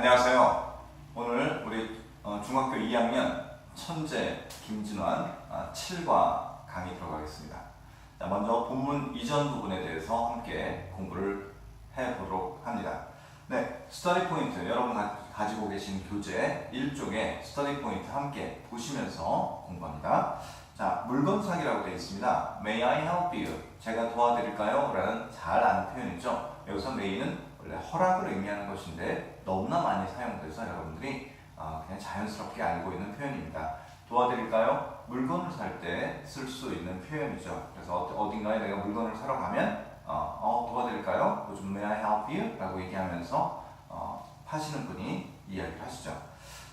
안녕하세요. 오늘 우리 어, 중학교 2학년 천재 김진환 아, 7과 강의 들어가겠습니다. 자, 먼저 본문 이전 부분에 대해서 함께 공부를 해보도록 합니다. 네, 스터디 포인트 여러분 가, 가지고 계신 교재 1쪽에 스터디 포인트 함께 보시면서 공부합니다. 자, 물건 사기라고 되어 있습니다. May I help you? 제가 도와드릴까요? 라는 잘 아는 표현이죠. 여기서 may는 원래 허락을 의미하는 것인데 너무나 많이 사용돼서 여러분들이 어, 그냥 자연스럽게 알고 있는 표현입니다. 도와드릴까요? 물건을 살 때 쓸 수 있는 표현이죠. 그래서 어- 어딘가에 내가 물건을 사러 가면 어, 어, 도와드릴까요? may I help you? 라고 얘기하면서 어, 파시는 분이 이야기를 하시죠.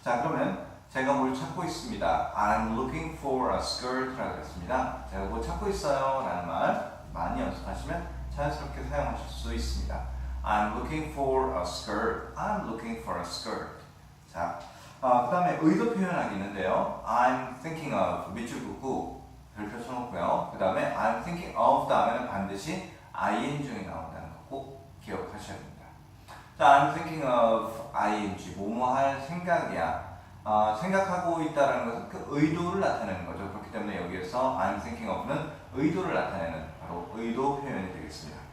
자 그러면 제가 뭘 찾고 있습니다. I'm looking for a skirt라고 했습니다. 제가 뭐 찾고 있어요 라는 말 많이 연습하시면 자연스럽게 사용하실 수 있습니다. I'm looking for a skirt. I'm looking for a skirt. 자, 어, 그 다음에 의도 표현하기 있는데요. I'm thinking of 밑줄 긋고 별표 쳐놓고요. 그 다음에 I'm thinking of 다음에는 반드시 ing이 나온다는 거 꼭 기억하셔야 됩니다. 자, I'm thinking of ing. 뭐뭐 할 생각이야. 어, 생각하고 있다는 것은 그 의도를 나타내는 거죠. 그렇기 때문에 여기에서 I'm thinking of는 의도를 나타내는 바로 의도 표현이 되겠습니다.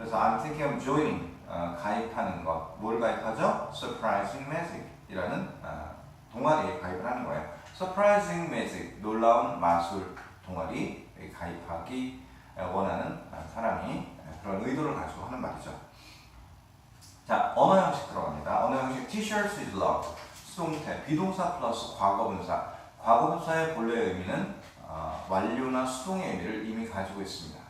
그래서 I'm thinking of joining 어, 가입하는 것. 뭘 가입하죠? Surprising Magic이라는 어, 동아리에 가입을 하는 거예요. Surprising Magic 놀라운 마술 동아리에 가입하기 어, 원하는 어, 사람이 어, 그런 의도를 가지고 하는 말이죠. 자 언어 형식 들어갑니다. 언어 형식 T-shirt is loved 수동태 비동사 플러스 과거분사 과거분사의 본래 의미는 어, 완료나 수동의 의미를 이미 가지고 있습니다.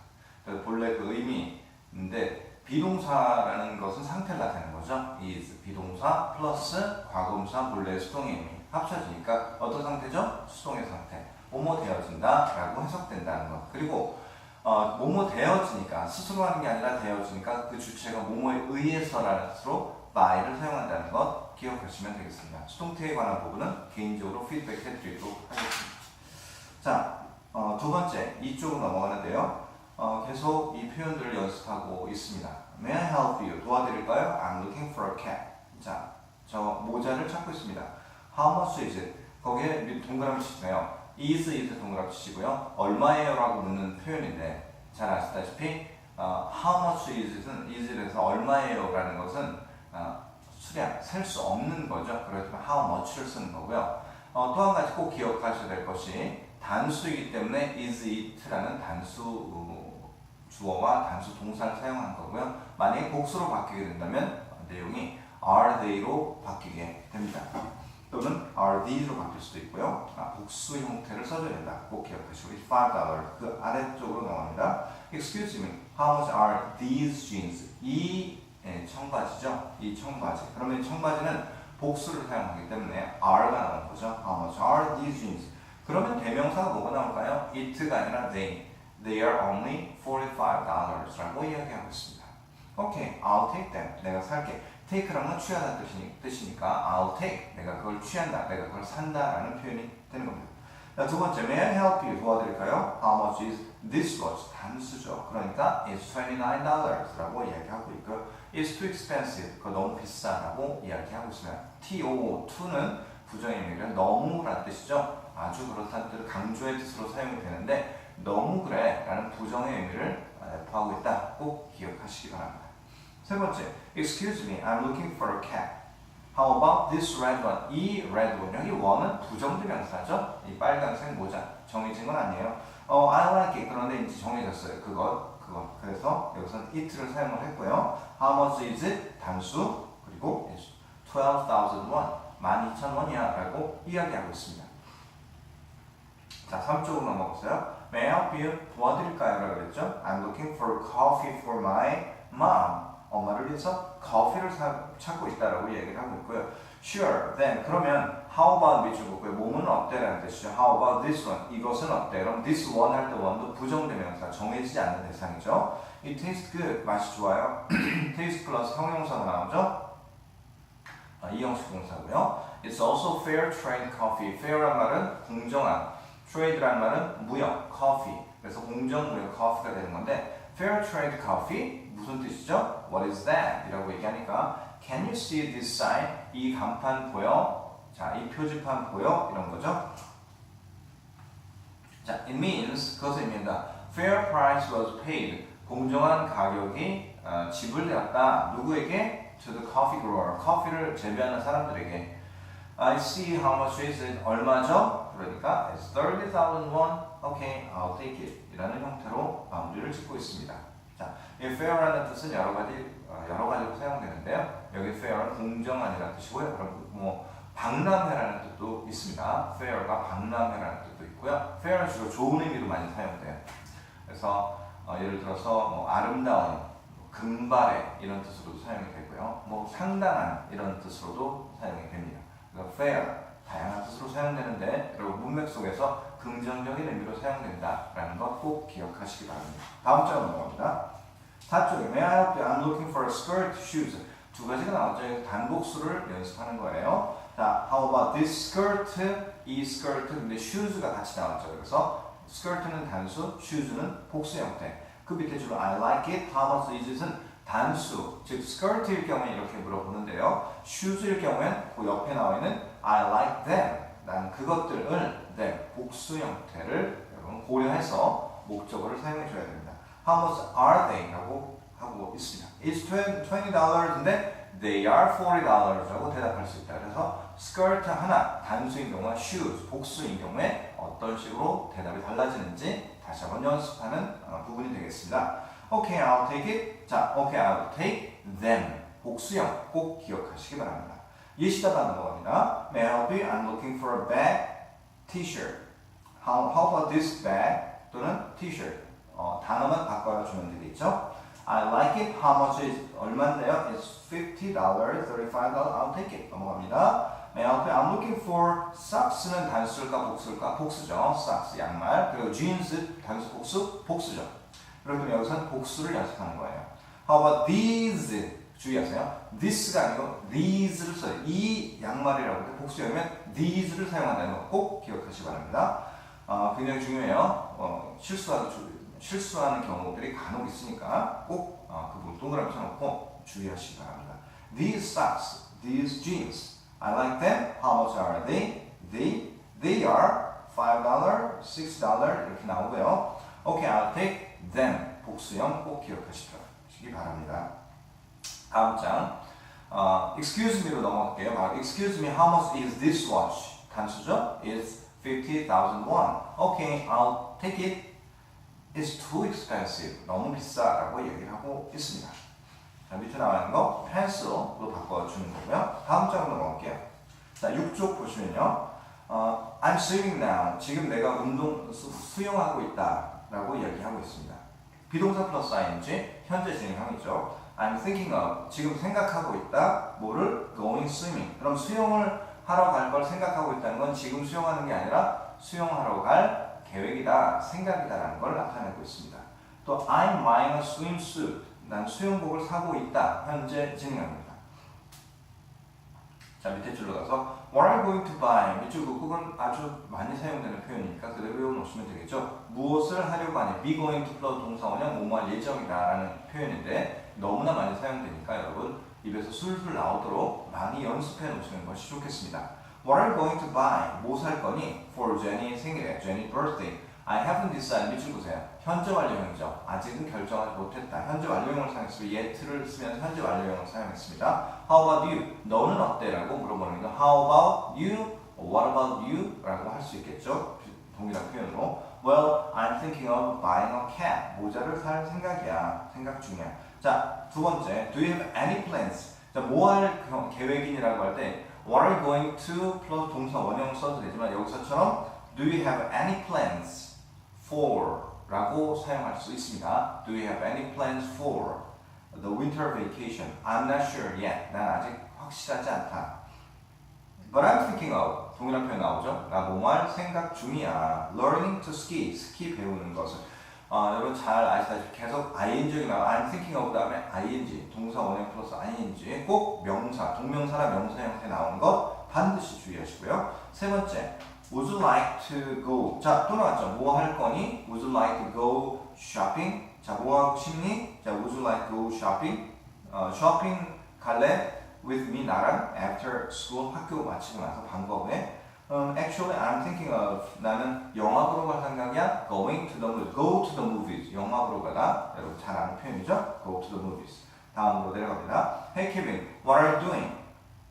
그래서 본래 그 의미 인데 비동사라는 것은 상태를 나타내는 거죠. is 비동사 플러스 과거분사 본래 수동의 의미 합쳐지니까 어떤 상태죠? 수동의 상태. 뭐뭐 되어진다라고 해석된다는 것. 그리고 어, 뭐뭐 되어지니까 스스로 하는 게 아니라 되어지니까 그 주체가 뭐뭐에 의해서라는 뜻으로 by를 사용한다는 것 기억하시면 되겠습니다. 수동태에 관한 부분은 개인적으로 피드백 해드리도록 하겠습니다. 자, 어, 두 번째 이쪽으로 넘어가는데요. 어, 계속 이 표현들을 연습하고 있습니다. May I help you? 도와드릴까요? I'm looking for a cap. 자, 저 모자를 찾고 있습니다. How much is it? 거기에 밑 동그라미 치시네요. is is 동그라미 치시고요. 얼마예요? 라고 묻는 표현인데 잘 아시다시피 어, how much is it은 is에서 얼마예요? 라는 것은 어, 수량, 셀 수 없는 거죠. 그렇지만 how much를 쓰는 거고요. 어, 또한 가지 꼭 기억하셔야 될 것이 단수이기 때문에 is it라는 단수 어, 주어와 단수 동사를 사용한 거고요. 만약에 복수로 바뀌게 된다면 어, 내용이 are they로 바뀌게 됩니다. 또는 are these로 바뀔 수도 있고요. 아, 복수 형태를 써줘야 된다. 꼭 기억하시고 5달러 그 아래쪽으로 넘어갑니다. Excuse me, how much are these jeans? 이 예, 청바지죠. 이 청바지. 그러면 이 청바지는 복수를 사용하기 때문에 are가 나오는 거죠. How much are these jeans? 그러면 대명사가 뭐가 나올까요? it가 아니라 they. They are only $45라고 이야기하고 있습니다. 오케이, I'll take them. 내가 살게. take라는 건 취하다는 뜻이니, 뜻이니까 I'll take. 내가 그걸 취한다. 내가 그걸 산다라는 표현이 되는 겁니다. 자, 두 번째, may I help you? 도와드릴까요? How much is this watch? 단수죠. 그러니까 it's $29라고 이야기하고 있고요. It's too expensive. 그거 너무 비싸라고 이야기하고 있으면 TO, to는 부정의 의미가 너무라는 뜻이죠. 아주 그렇다는 뜻을 강조의 뜻으로 사용이 되는데 너무 그래 라는 부정의 의미를 내포하고 있다. 꼭 기억하시기 바랍니다. 세 번째, excuse me, I'm looking for a cap. How about this red one? 이 red one, 여기 one은 부정대명사죠. 이 빨간색 모자 정해진 건 아니에요. 어, I like it. 그런데 이제 정해졌어요. 그거, 그거. 그래서 여기서는 it를 사용을 했고요. How much is it? 단수 그리고 12,000 won, 12,000원이야 라고 이야기하고 있습니다. 자, 3쪽으로 넘어가세요. May I help you? 도와드릴까요? 라고 그랬죠. I'm looking for coffee for my mom. 엄마를 위해서 커피를 사, 찾고 있다라고 얘기를 하고 있고요. Sure, then 그러면 how about 밑줄 긋고요. 몸은 어때라는 뜻이죠. How about this one? 이것은 어때? 그럼 this one 할 때 one도 부정대명사 정해지지 않는 대상이죠. It tastes good. 맛이 좋아요. taste 플러스 형용사가 나오죠. 아, 이 형식 동사고요. It's also fair trade coffee. fair란 말은 공정한. trade란 말은 무역, coffee. 그래서 공정 무역 커피가 되는 건데 fair trade coffee 무슨 뜻이죠? What is that? 이라고 얘기하니까 Can you see this sign? 이 간판 보여? 자, 이 표지판 보여? 이런 거죠. 자, it means 그것을 의미한다. Fair price was paid. 공정한 가격이 어, 지불되었다. 누구에게? To the coffee grower. 커피를 재배하는 사람들에게. I see how much is it? 얼마죠? 그러니까 it's 30,000 won. Okay, I'll take it. 이라는 형태로 마무리를 짓고 있습니다. 자, 이 fair라는 뜻은 여러 가지 어, 여러 가지로 사용되는데요. 여기 fair은 공정한이라는 뜻이고요. 그럼 뭐 박람회라는 뜻도 있습니다. fair가 박람회라는 뜻도 있고요. fair는 주로 좋은 의미로 많이 사용돼요. 그래서 어, 예를 들어서 뭐 아름다운, 뭐 금발의 이런 뜻으로도 사용이 되고요. 뭐 상당한 이런 뜻으로도 사용이 됩니다. 그래서 fair 다양한 뜻으로 사용되는데 여러분 문맥 속에서 긍정적인 의미로 사용된다라는 것꼭 기억하시기 바랍니다. 다음 장 넘어갑니다. 4쪽에 May I help you? I'm looking for a skirt, shoes. 두 가지가 나왔죠. 단복수를 연습하는 거예요. 자, how about this skirt? 이 skirt, 근데 shoes가 같이 나왔죠. 그래서 skirt는 단수, shoes는 복수 형태. 그 밑에 줄은 I like it, how much is it은 단수, 즉 skirt일 경우에 이렇게 물어보는데요. shoes일 경우엔 그 옆에 나와 있는 I like them. 난 그것들을 네, 복수 형태를 여러분 고려해서 목적어를 사용해 줘야 됩니다. How much are they? 라고 하고 있습니다. It's $20인데 they are $40라고 대답할 수 있다. 그래서 스커트 하나, 단수인 경우와 shoes, 복수인 경우에 어떤 식으로 대답이 달라지는지 다시 한번 연습하는 어, 부분이 되겠습니다. Okay, I'll take it. 자, okay, I'll take them. 복수형 꼭 기억하시기 바랍니다. 예시다가 넘어갑니다. May I help you? I'm looking for a bag, t-shirt. How, how about this bag? 또는 t-shirt. 어, 단어만 바꿔주면 되겠죠? I like it. How much is 얼마인데요? It's $50, $35. I'll take it. 넘어갑니다. May I help you? I'm looking for socks는 단수일까 복수일까? 복수죠. socks 양말. 그리고 jeans 단수 복수 복수죠. 그러면 여기서는 복수를 연습하는 거예요. How about these? 주의하세요. this가 아니고 these를 써요. 이 양말이라고 할 때 복수하면 these를 사용한다는 거 꼭 기억하시기 바랍니다. 어, 굉장히 중요해요. 어, 실수하는, 실수하는 경우들이 간혹 있으니까 꼭 어, 그 부분 동그라미 쳐놓고 주의하시기 바랍니다. These socks, these jeans, I like them. How much are they? They, they are $5, $6 이렇게 나오고요. Okay, I'll take them. 복수형 꼭 기억하시기 바랍니다. 다음 장. 어, excuse me로 넘어갈게요. 바로 excuse me, how much is this watch? 단수죠? It's 50,000 won. Okay, I'll take it. It's too expensive. 너무 비싸라고 얘기를 하고 있습니다. 자, 밑에 나와 있는 거 pencil로 바꿔주는 거고요. 다음 장으로 넘어갈게요. 자, 6쪽 보시면요. 어, I'm swimming now. 지금 내가 운동, 수, 수영하고 있다 라고 얘기하고 있습니다. 비동사 플러스 ing, 현재 진행형이죠. I'm thinking of 지금 생각하고 있다. 뭐를 going swimming. 그럼 수영을 하러 갈 걸 생각하고 있다는 건 지금 수영하는 게 아니라 수영하러 갈 계획이다, 생각이다라는 걸 나타내고 있습니다. 또 I'm buying a swimsuit. 난 수영복을 사고 있다. 현재 진행합니다. 자 밑에 줄로 가서 What are you going to buy? 밑줄 그건 아주 많이 사용되는 표현이니까 그대로 외워놓으시면 되겠죠. 무엇을 하려고 하냐? be going to 플러스 동사원형 뭐뭐할 예정이다라는 표현인데 너무나 많이 사용되니까 여러분 입에서 술술 나오도록 많이 연습해 놓으시는 것이 좋겠습니다. What are you going to buy? 뭐 살 거니? For Jenny 생일에 Jenny birthday. I haven't decided. 밑줄 보세요. 현재 완료형이죠. 아직은 결정하지 못했다. 현재 완료형을 사용했으면 yet를 쓰면서 현재 완료형을 사용했습니다. How about you? 너는 어때? 라고 물어보는 거죠. How about you? What about you? 라고 할 수 있겠죠. 동일한 표현으로. Well, I'm thinking of buying a cap. 모자를 살 생각이야. 생각 중이야. 자, 두 번째. Do you have any plans? 자, 뭐 할 계획이니라고 할 때 What are you going to? 플러스 동사 원형 써도 되지만 여기서처럼 Do you have any plans for? 라고 사용할 수 있습니다. Do you have any plans for the winter vacation? I'm not sure yet. 난 아직 확실하지 않다. But I'm thinking of 동일한 표현 나오죠? 나 뭐할 생각 중이야. Learning to ski, 스키 배우는 것을. 어, 여러분 잘 아시다시피 계속 ing이 나와. I'm thinking of 다음에 ing, 동사 원형 플러스 ing. 꼭 명사, 동명사나 명사 형태 나오는 것 반드시 주의하시고요. 세 번째, Would you like to go? 자, 또 나왔죠. 뭐 할 거니? Would you like to go shopping? 자, 뭐 하고 싶니? 자, Would you like to go shopping? 어, 쇼핑 갈래? With me 나랑 after school 학교 마치고 나서 방과 후에 um, actually I'm thinking of 나는 영화 보러 갈 생각이야 going to the movies go to the movies 영화 보러 가다 여러분 잘 아는 표현이죠 go to the movies 다음으로 내려갑니다 Hey Kevin what are you doing?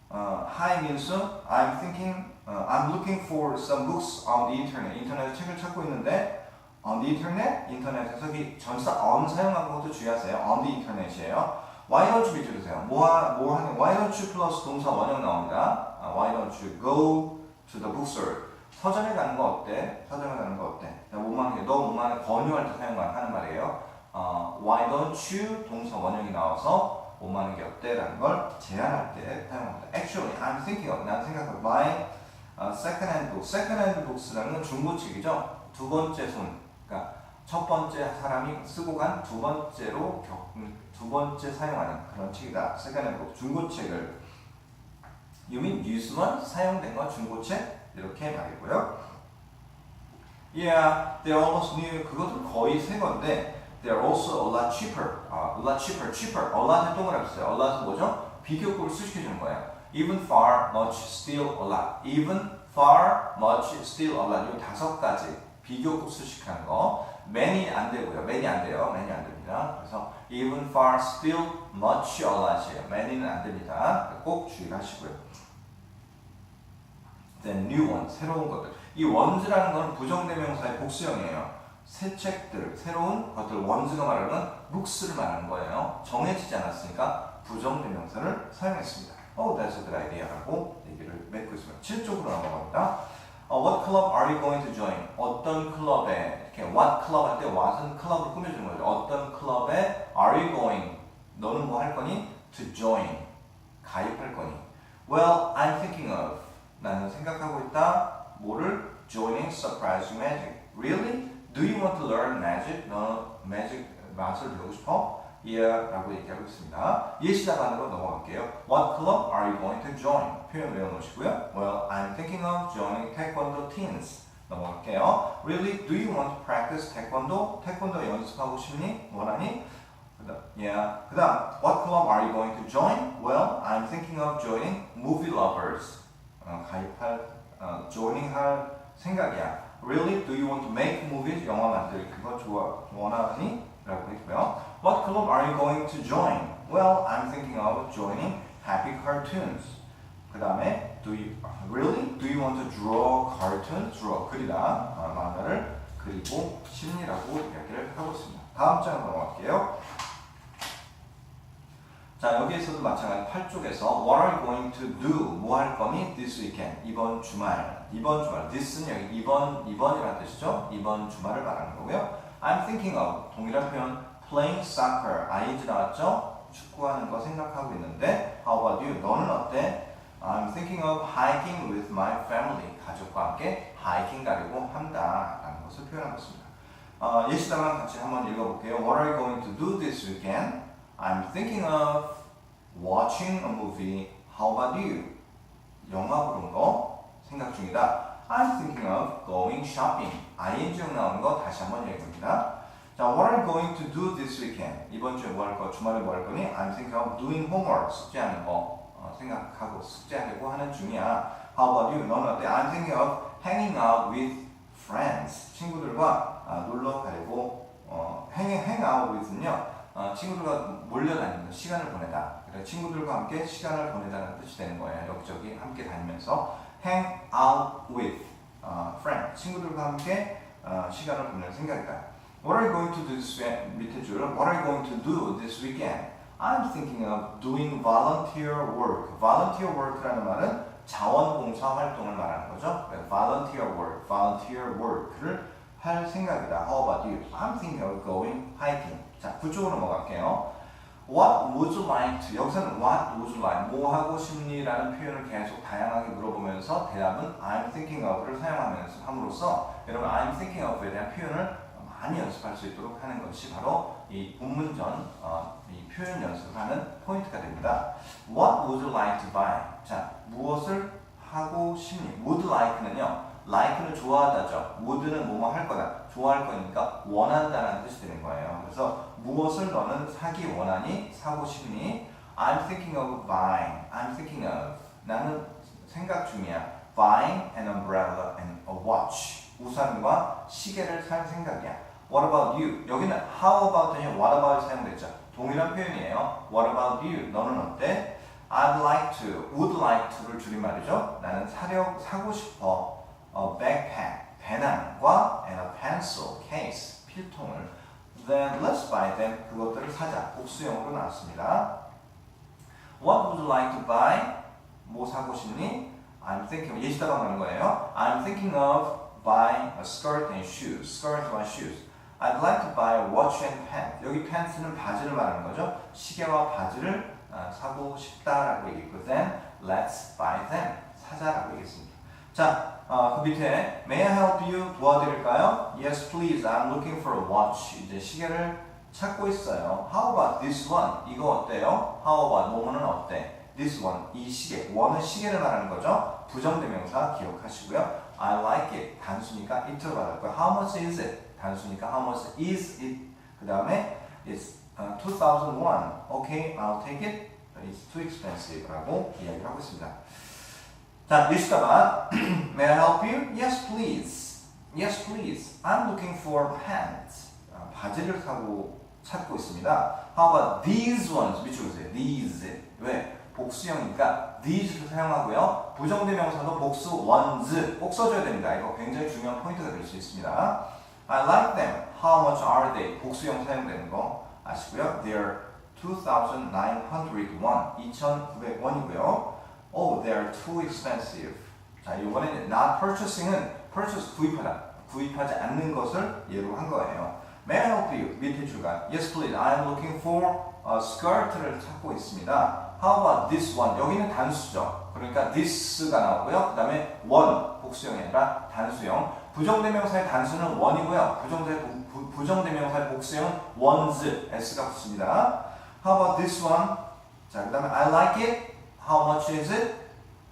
Uh, hi 민수 I'm thinking uh, I'm looking for some books on the internet 인터넷에 책을 찾고 있는데 on the internet 인터넷에서 이 전사 on 사용하는 것도 주의하세요 on the internet이에요 why don't you 들으세요. 뭐, 하는 you 플러스 동사 원형 나옵니다. 아, you go to the bookstore. 서점에 가는 거 어때? 서점에 가는 거 어때? 뭐만 너 뭐만 권유할 때 사용하는 말이에요. 어, why don't you? 동사 원형이 나와서 뭐하는 게 어때 라는 걸 제안할 때 사용합니다. Actually I'm thinking of 난 생각하고 my 어, second hand book. second hand books라는 건 중고책이죠. 두 번째 손. 그러니까 첫 번째 사람이 쓰고 간 두 번째로 겪, 두 번째 사용하는 그런 책이다. 세컨핸드 중고책을 used one? 사용된 거 중고책? 이렇게 말이고요. Yeah, they're almost new. 그것도 거의 새 건데 they're also a lot cheaper. 아, a lot cheaper, cheaper. a lot에 동그라미 써요. a lot은 뭐죠? 비교급을 수식해주는 거예요. Even far, much, still, a lot. Even, far, much, still, a lot. 이 다섯 가지 비교급 수식하는 거. many 안 되고요. many 안 돼요. many 안 됩니다. 그래서 even, far, still, much, a lot이에요. many는 안 됩니다. 꼭 주의하시고요. Then new one, 새로운 것들. 이 ones라는 건 부정대명사의 복수형이에요. 새 책들, 새로운 것들, ones가 말하는 books를 말하는 거예요. 정해지지 않았으니까 부정대명사를 사용했습니다. Oh, that's a good idea라고 얘기를 맺고 있습니다. 7쪽으로 넘어갑니다. 어, what club are you going to join? 어떤 클럽에 이렇게 what club 할 때 what은 클럽을 꾸며주는 거죠. 어떤 클럽에 are you going? 너는 뭐 할 거니? To join. 가입할 거니? Well, I'm thinking of. 나는 생각하고 있다. 뭐를? Joining surprise magic. Really? Do you want to learn magic? 너 magic 맛을 배우고 싶어? Yeah, 라고 얘기하고 있습니다. 예시답안으로 넘어갈게요. What club are you going to join? 표현 외워놓으시고요. Well, I'm thinking of joining Taekwondo teams. 넘어갈게요. Really? Do you want to practice Taekwondo? 태권도 연습하고 싶니? 원하니? yeah. 그 다음, What club are you going to join? Well, I'm thinking of joining Movie Lovers. 어, 가입할, 어, joining 할 생각이야. Really? Do you want to make movies? 영화 만들기 그거 좋아 원하니? 라고 했고요. What club are you going to join? Well, I'm thinking of joining Happy Cartoons. 그 다음에 Do you really? Do you want to draw cartoons? Draw 그리다 어, 만화를 그리고 심리라고 이야기를 하고 있습니다. 다음 장 넘어갈게요. 자 여기에서도 마찬가지 8쪽에서 What are you going to do? 뭐 할 거니? This weekend 이번 주말 이번 주말 this는 여기 이번 이번이라는 뜻이죠 이번 주말을 말하는 거고요 I'm thinking of 동일한 표현 playing soccer ing 나왔죠 축구하는 거 생각하고 있는데 How about you? 너는 어때? I'm thinking of hiking with my family 가족과 함께 하이킹 가려고 한다 라는 것을 표현하고 있습니다 어, 예시다만 같이 한번 읽어볼게요 What are you going to do this weekend? I'm thinking of watching a movie. How about you? 영화 보는 거 생각 중이다. I'm thinking of going shopping. ing용 나오는 거 다시 한번 얘기합니다. 자, what you going to do this weekend? 이번 주에 뭐 할 거? 주말에 뭐 할 거니? I'm thinking of doing homework. 숙제하는 거 어, 생각하고 숙제하려고 하는 중이야. How about you? 너는 어때? I'm thinking of hanging out with friends. 친구들과 아, 놀러 가려고 어, hang, hang out with는요. 어, 친구들과 몰려다니는 시간을 보내다. 그래서 친구들과 함께 시간을 보내다는 뜻이 되는 거예요. 여기저기 함께 다니면서 hang out with 어, friend. 친구들과 함께 어, 시간을 보낼 생각이다. What are you going to do this? 밑에 줄 What are you going to do this weekend? I'm thinking of doing volunteer work. volunteer work라는 말은 자원봉사 활동을 말하는 거죠. 네, volunteer work, volunteer work를 할 생각이다. How about you? I'm thinking of going hiking. 자, 그쪽으로 넘어갈게요. What would you like to? 여기서는 what would you like? 뭐 하고 싶니?라는 표현을 계속 다양하게 물어보면서 대답은 I'm thinking of를 사용하면서 함으로써 여러분 I'm thinking of에 대한 표현을 많이 연습할 수 있도록 하는 것이 바로 이 본문전 어, 이 표현 연습하는 포인트가 됩니다. What would you like to buy? 자, 무엇을 하고 싶니? would like는요. like는 좋아하다죠. would는 뭐뭐 할 거다. 좋아할 거니까 원한다라는 뜻이 되는 거예요. 그래서 무엇을 너는 사기 원하니? 사고 싶니? I'm thinking of buying. I'm thinking of. 나는 생각 중이야. Buying an umbrella and a watch. 우산과 시계를 살 생각이야. What about you? 여기는 how about 아니 what about 사용됐죠. 동일한 표현이에요. What about you? 너는 어때? I'd like to, would like to를 줄임말이죠. 나는 사려 사고 싶어. A backpack, 배낭과 and a pencil case, 필통을. Then let's buy them. 그것들을 사자. 복수형으로 나왔습니다. What would you like to buy? 뭐 사고 싶니? I'm thinking 예시다가 하는 거예요. I'm thinking of buying a skirt and shoes. skirt와 shoes. I'd like to buy a watch and pant. 여기 pant는 바지를 말하는 거죠. 시계와 바지를 아, 사고 싶다라고 얘기했고 then let's buy them. 사자라고 얘기했습니다. 자, 어, 그 밑에 May I help you? 도와드릴까요? Yes, please. I'm looking for a watch. 이제 시계를 찾고 있어요. How about this one? 이거 어때요? How about 뭐뭐는 어때? This one. 이 시계. one은 시계를 말하는 거죠. 부정대명사 기억하시고요. I like it. 단수니까 it로 받았고요. How much is it? 단수니까 how much is it? 그 다음에 it's uh, 2001. Okay, I'll take it. It's too expensive라고 이야기를 하고 있습니다. 자, 예시다가 May I help you? Yes, please. Yes, please. I'm looking for pants. 아, 바지를 사고 찾고 있습니다. How about these ones? 밑줄보세요. These. 왜? 복수형이니까 these를 사용하고요. 부정대명사도 복수 ones 꼭 써줘야 됩니다. 이거 굉장히 중요한 포인트가 될 수 있습니다. I like them. How much are they? 복수형 사용되는 거 아시고요. They're 2,901. 2,900원이고요. Oh, they're too expensive. 자, 이번에는 not purchasing은 purchase 구입하다. 구입하지 않는 것을 예로 한 거예요. May I help you? 밑에 줄가. Yes, please. I am looking for a skirt를 찾고 있습니다. How about this one? 여기는 단수죠. 그러니까 this가 나오고요. 그 다음에 one 복수형이 아니라 단수형. 부정대명사의 단수는 one이고요. 부정대, 부, 부정대명사의 복수형은 ones, s가 붙습니다. How about this one? 자, 그 다음에 I like it. How much is it?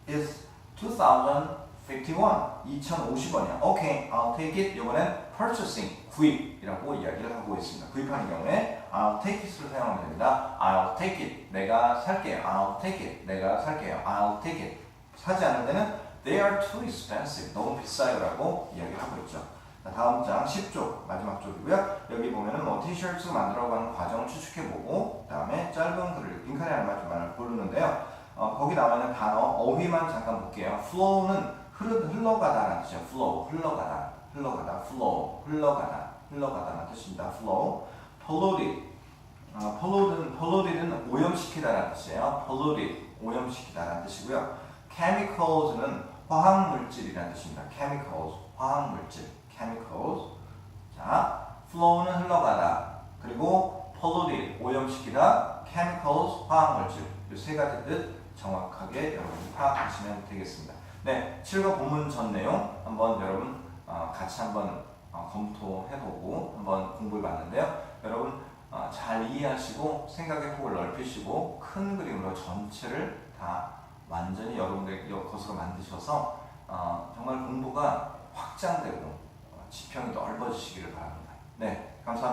It's 2051. 2050원이야. Okay, I'll take it. 이번엔 purchasing, 구입이라고 이야기를 하고 있습니다. 구입하는 경우에 I'll take it을 사용하면 됩니다. I'll take it. 내가 살게요. I'll take it. 내가 살게요. I'll take it. 사지 않을 때는 They are too expensive. 너무 비싸요라고 이야기를 하고 있죠. 자, 다음 장 10쪽 마지막 쪽이고요. 여기 보면은 뭐 티셔츠 만들어가는 과정을 추측해보고 그다음에 짧은 글을 빈칸에 알맞은 고르는데요. 어, 거기 나와 있는 단어 어휘만 잠깐 볼게요. flow는 흐르, 흘러가다라는 뜻이에요. flow 흘러가다 흘러가다 flow 흘러가다 흘러가다라는 뜻입니다. flow polluted 어, polluted polluted는 오염시키다라는 뜻이에요. polluted 오염시키다라는 뜻이고요. Chemicals는 화학물질이라는 뜻입니다. chemicals 화학물질 chemicals 자 flow는 흘러가다 그리고 polluted 오염시키다 chemicals 화학물질 이 세 가지 뜻 정확하게 여러분이 파악하시면 되겠습니다. 네, 7과 본문 전 내용 한번 여러분 어, 같이 한번 어, 검토해보고 한번 공부해봤는데요. 여러분 어, 잘 이해하시고 생각의 폭을 넓히시고 큰 그림으로 전체를 다 완전히 여러분들 것으로 만드셔서 어, 정말 공부가 확장되고 어, 지평이 넓어지시기를 바랍니다. 네, 감사합니다.